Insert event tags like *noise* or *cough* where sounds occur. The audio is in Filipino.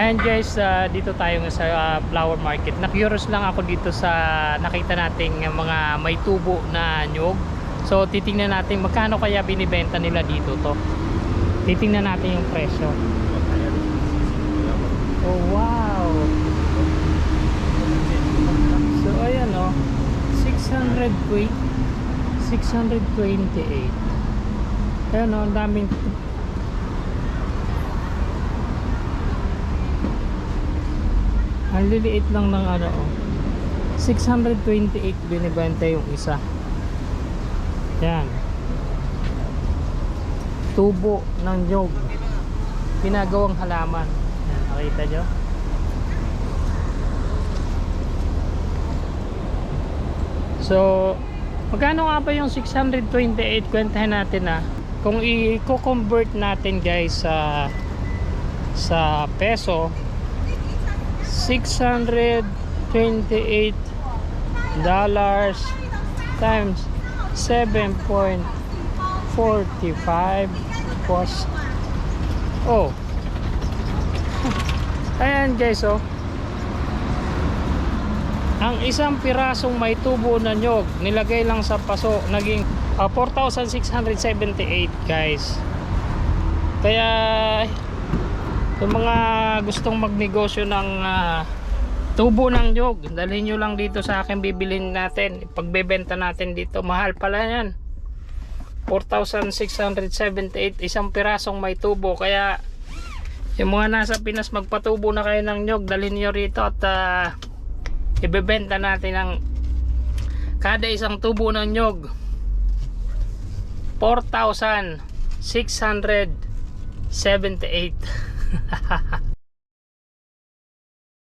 And guys, ah, dito tayo nga sa ah, flower market. Na-curious lang ako dito sa nakita nating mga may tubo na nyog. So titingnan natin magkano kaya binibenta nila dito to. Titingnan natin yung presyo. Oh wow. So ayan oh. 600 wait. 628. Ayan oh, ang daming Ang liliit lang ng ano oh. 628 binibenta yung isa. Yan. Tubo ng nyog. Ginagawang halaman. Yan, nakita nyo? So, magkano nga ba yung 628? Kwentahin natin ah. Kung i-convert natin guys sa sa peso, 628 dollars times 7.45 cost. Oh. *laughs* Ayan guys oh. Ang isang pirasong may tubo na nyog nilagay lang sa paso naging ah, 4,678 guys. Kaya yung mga gustong magnegosyo ng ah, tubo ng nyog dalhin nyo lang dito sa akin bibilin natin. Pagbebenta natin dito mahal pala yan. 4,678 isang pirasong may tubo. Kaya yung mga nasa Pinas magpatubo na kayo ng nyog dalhin nyo rito at ah, ibebenta natin ang kada isang tubo ng nyog 4,678哈哈哈